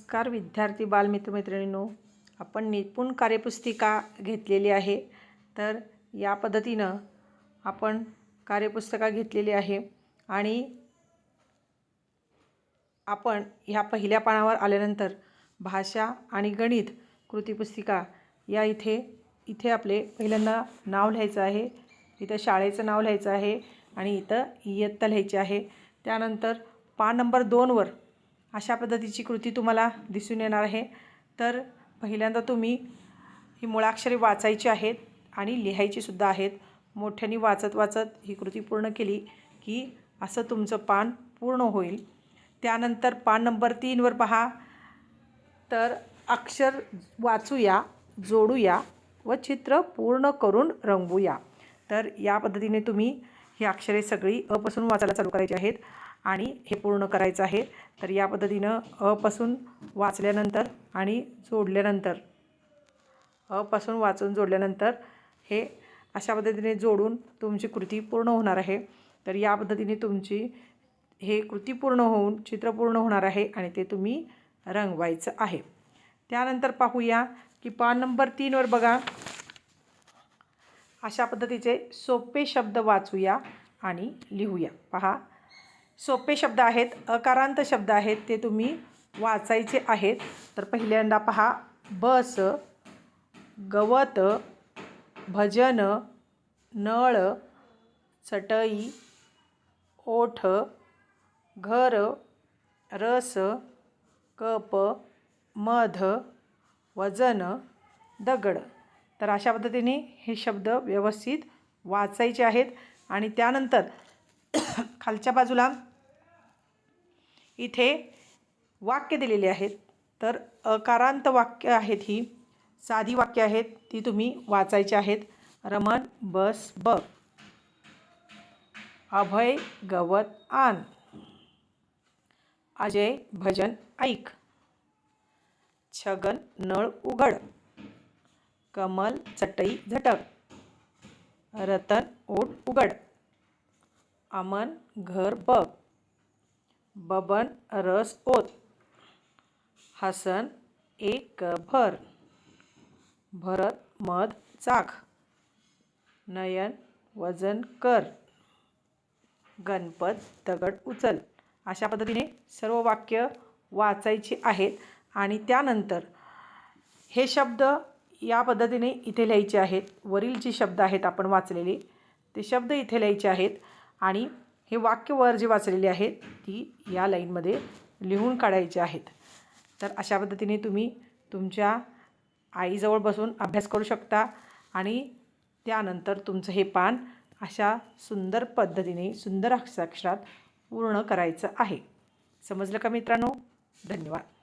नमस्कार विद्यार्थी बालमित्रमैत्रिणींनो. आपण निपुण कार्यपुस्तिका घेतलेली आहे. तर या पद्धतीनं आपण कार्यपुस्तका घेतलेली आहे आणि आपण ह्या पहिल्या पानावर आल्यानंतर भाषा आणि गणित कृतीपुस्तिका या इथे इथे आपले पहिल्यांदा नाव लिहायचं आहे. इथं शाळेचं नाव लिहायचं आहे आणि इथं इयत्ता लिहायची आहे. त्यानंतर पान नंबर दोनवर अशा पद्धतीची कृती तुम्हाला दिसून येणार आहे. तर पहिल्यांदा तुम्ही ही मुळाक्षरे वाचायची आहेत आणि लिहायची सुद्धा आहेत. मोठ्याने वाचत वाचत ही कृती पूर्ण केली की असं तुमचं पान पूर्ण होईल. त्यानंतर पान नंबर तीनवर पहा. तर अक्षर वाचूया जोडूया व चित्र पूर्ण करून रंगवूया. तर या पद्धतीने तुम्ही ही अक्षरे सगळी अपासून वाचायला चालू करायची आहेत. आणि हे पूर्ण करायचं आहे. तर या पद्धतीनं अपासून वाचल्यानंतर आणि जोडल्यानंतर अपासून वाचून जोडल्यानंतर हे अशा पद्धतीने जोडून तुमची कृती पूर्ण होणार आहे. तर या पद्धतीने तुमची हे कृती पूर्ण होऊन चित्र पूर्ण होणार आहे आणि ते तुम्ही रंगवायचं आहे. त्यानंतर पाहूया की पान नंबर तीनवर बघा. अशा पद्धतीचे सोपे शब्द वाचूया आणि लिहूया. पहा. सोपे शब्द आहेत अकारांत शब्द आहेत ते तुम्ही वाचायचे आहेत. तर पहिल्यांदा पहा बस गवत भजन नळ चटई ओठ घर रस कप मध वजन दगड. तर अशा पद्धतीने हे शब्द व्यवस्थित वाचायचे आहेत. आणि त्यानंतर खालच्या बाजूला इथे वाक्य दिलेले आहेत. तर अकारांत वाक्य आहेत ही. साधी वाक्य आहेत ती तुम्ही वाचायची आहेत. रमण बस ब. अभय गवत आन. अजय भजन ऐक. छगन नळ उघड. कमल चटई झटक. रतन ओट उघड. अमन घर बघ. बबन रस ओत. हसन एक भर भरत मध चाख. नयन वजन कर. गणपत दगड उचल. अशा पद्धतीने सर्व वाक्य वाचायची आहेत आणि त्यानंतर हे शब्द या पद्धतीने इथे लिहायचे आहेत. वरील जे शब्द आहेत आपण वाचलेले ते शब्द इथे लिहायचे आहेत आणि हे वाक्य वर वाचलेली आहेत ती या लाईनमध्ये लिहून काढायची आहेत. तर अशा पद्धतीने तुम्ही तुमच्या आईजवळ बसून अभ्यास करू शकता आणि त्यानंतर तुमचं हे पान अशा सुंदर पद्धतीने सुंदर हस्ताक्षरात पूर्ण करायचं आहे. समजलं का मित्रांनो? धन्यवाद.